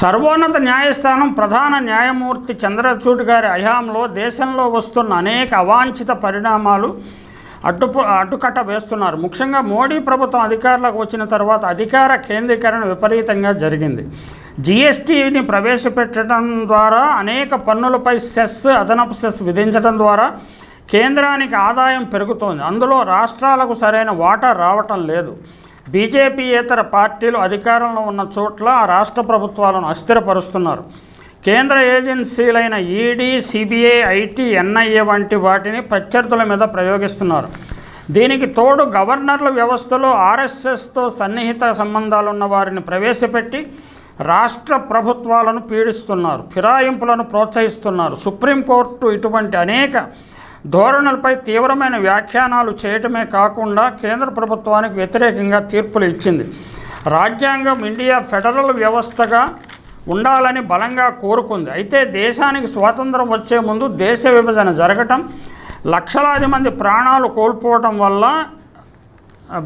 సర్వోన్నత న్యాయస్థానం ప్రధాన న్యాయమూర్తి చంద్రచూడ్ గారి హయాంలో దేశంలో వస్తున్న అనేక అవాంఛిత పరిణామాలు అడ్డు అడ్డుకట్ట వేస్తున్నారు. ముఖ్యంగా మోడీ ప్రభుత్వం అధికారులకు వచ్చిన తర్వాత అధికార కేంద్రీకరణ విపరీతంగా జరిగింది. జిఎస్టీని ప్రవేశపెట్టడం ద్వారా అనేక పన్నులపై సెస్ అదనపు సెస్ విధించడం ద్వారా కేంద్రానికి ఆదాయం పెరుగుతోంది. అందులో రాష్ట్రాలకు సరైన వాటా రావటం లేదు. బీజేపీయేతర పార్టీలు అధికారంలో ఉన్న చోట్ల రాష్ట్ర ప్రభుత్వాలను అస్థిరపరుస్తున్నారు. కేంద్ర ఏజెన్సీలైన ఈడీ సిబిఐ ఐటీ ఎన్ఐఏ వంటి వాటిని ప్రత్యర్థుల మీద ప్రయోగిస్తున్నారు. దీనికి తోడు గవర్నర్ల వ్యవస్థలో ఆర్ఎస్ఎస్తో సన్నిహిత సంబంధాలున్న వారిని ప్రవేశపెట్టి రాష్ట్ర ప్రభుత్వాలను పీడిస్తున్నారు ఫిరాయింపులను ప్రోత్సహిస్తున్నారు. సుప్రీంకోర్టు ఇటువంటి అనేక ధోరణులపై తీవ్రమైన వ్యాఖ్యానాలు చేయటమే కాకుండా కేంద్ర ప్రభుత్వానికి వ్యతిరేకంగా తీర్పులు ఇచ్చింది. రాజ్యాంగం ఇండియా ఫెడరల్ వ్యవస్థగా ఉండాలని బలంగా కోరుకుంది. అయితే దేశానికి స్వాతంత్రం వచ్చే ముందు దేశ విభజన జరగటం లక్షలాది మంది ప్రాణాలు కోల్పోవటం వల్ల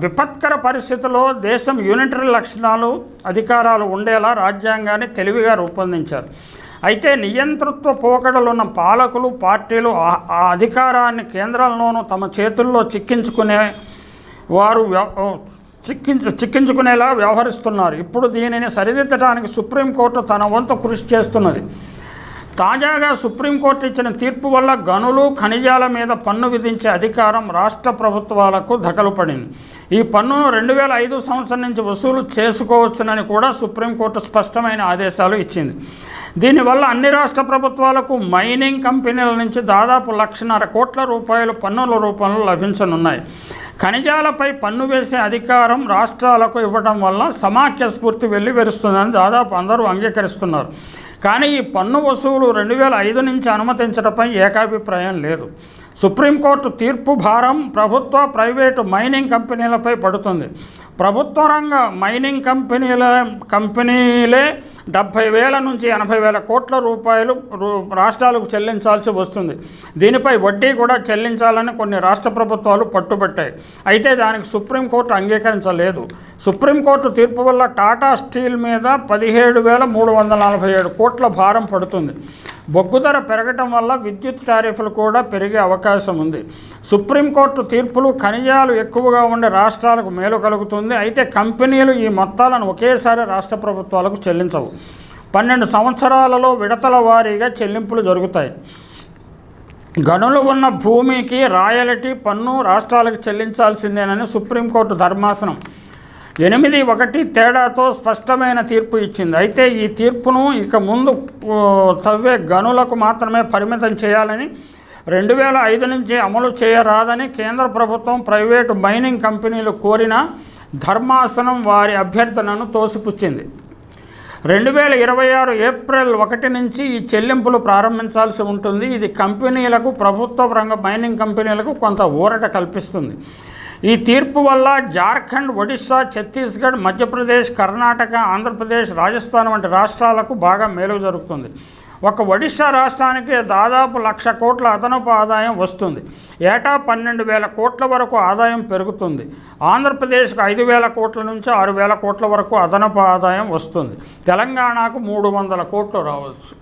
విపత్కర పరిస్థితిలో దేశం యూనిటరీ లక్షణాలు అధికారాలు ఉండేలా రాజ్యాంగాన్ని తెలివిగా రూపొందించారు. అయితే నియంతృత్వ పోకడలున్న పాలకులు పార్టీలు ఆ- అధికారాన్ని కేంద్రంలోనూ తమ చేతుల్లో చిక్కించుకునే వారు వ్యవ- చిక్కించు చిక్కించుకునేలా వ్యవహరిస్తున్నారు. ఇప్పుడు దీనిని సరిదిద్దడానికి సుప్రీంకోర్టు తన వంతు కృషి చేస్తున్నది. తాజాగా సుప్రీంకోర్టు ఇచ్చిన తీర్పు వల్ల గనులు ఖనిజాల మీద పన్ను విధించే అధికారం రాష్ట్ర ప్రభుత్వాలకు దఖలు పడింది ఈ పన్నును రెండు వేల ఐదు సంవత్సరం నుంచి వసూలు చేసుకోవచ్చునని కూడా సుప్రీంకోర్టు స్పష్టమైన ఆదేశాలు ఇచ్చింది. దీనివల్ల అన్ని రాష్ట్ర ప్రభుత్వాలకు మైనింగ్ కంపెనీల నుంచి దాదాపు లక్షన్నర కోట్ల రూపాయలు పన్నుల రూపంలో లభించనున్నాయి. ఖనిజాలపై పన్ను వేసే అధికారం రాష్ట్రాలకు ఇవ్వడం వల్ల సమాఖ్య స్ఫూర్తి వెళ్ళి వెరుస్తుందని దాదాపు అందరూ అంగీకరిస్తున్నారు. కానీ ఈ పన్ను వసూలు రెండు వేల ఐదు నుంచి అనుమతించడంపై ఏకాభిప్రాయం లేదు. సుప్రీంకోర్టు తీర్పు భారం ప్రభుత్వ ప్రైవేటు మైనింగ్ కంపెనీలపై పడుతుంది. ప్రభుత్వ రంగ మైనింగ్ కంపెనీల కంపెనీలే డెబ్భై వేల నుంచి ఎనభై వేల కోట్ల రూపాయలు రూ- రాష్ట్రాలకు చెల్లించాల్సి వస్తుంది. దీనిపై వడ్డీ కూడా చెల్లించాలని కొన్ని రాష్ట్ర ప్రభుత్వాలు పట్టుబట్టాయి. అయితే దానికి సుప్రీంకోర్టు అంగీకరించలేదు. సుప్రీంకోర్టు తీర్పు వల్ల టాటా స్టీల్ మీద పదిహేడు వేల మూడు వందల నలభై ఏడు కోట్ల భారం పడుతుంది. బొగ్గు ధర పెరగటం వల్ల విద్యుత్ టారిఫ్లు కూడా పెరిగే అవకాశం ఉంది. సుప్రీంకోర్టు తీర్పులు ఖనిజాలు ఎక్కువగా ఉండే రాష్ట్రాలకు మేలు కలుగుతుంది. అయితే కంపెనీలు ఈ మొత్తాలను ఒకేసారి రాష్ట్ర ప్రభుత్వాలకు చెల్లించవు. పన్నెండు సంవత్సరాలలో విడతల వారీగా చెల్లింపులు జరుగుతాయి. గనులు ఉన్న భూమికి రాయలటీ పన్ను రాష్ట్రాలకు చెల్లించాల్సిందేనని సుప్రీంకోర్టు ధర్మాసనం. ఎనిమిది ఒకటి తేడాతో స్పష్టమైన తీర్పు ఇచ్చింది. అయితే ఈ తీర్పును ఇక ముందు తవ్వే గనులకు మాత్రమే పరిమితం చేయాలని రెండు వేల ఐదు నుంచి అమలు చేయరాదని కేంద్ర ప్రభుత్వం ప్రైవేటు మైనింగ్ కంపెనీలు కోరిన ధర్మాసనం వారి అభ్యర్థనను తోసిపుచ్చింది. రెండు వేల ఇరవై ఆరు ఏప్రిల్ ఒకటి నుంచి ఈ చెల్లింపులు ప్రారంభించాల్సి ఉంటుంది. ఇది కంపెనీలకు ప్రభుత్వ రంగ మైనింగ్ కంపెనీలకు కొంత ఊరట కల్పిస్తుంది. ఈ తీర్పు వల్ల జార్ఖండ్ ఒడిశా ఛత్తీస్గఢ్ మధ్యప్రదేశ్ కర్ణాటక ఆంధ్రప్రదేశ్ రాజస్థాన్ వంటి రాష్ట్రాలకు బాగా మేలు జరుగుతుంది. ఒక ఒడిశా రాష్ట్రానికి దాదాపు లక్ష కోట్ల అదనపు ఆదాయం వస్తుంది. ఏటా పన్నెండు వేల కోట్ల వరకు ఆదాయం పెరుగుతుంది. ఆంధ్రప్రదేశ్కు ఐదు వేల కోట్ల నుంచి ఆరు వేల కోట్ల వరకు అదనపు ఆదాయం వస్తుంది. తెలంగాణకు మూడు వందల కోట్లు రావచ్చు.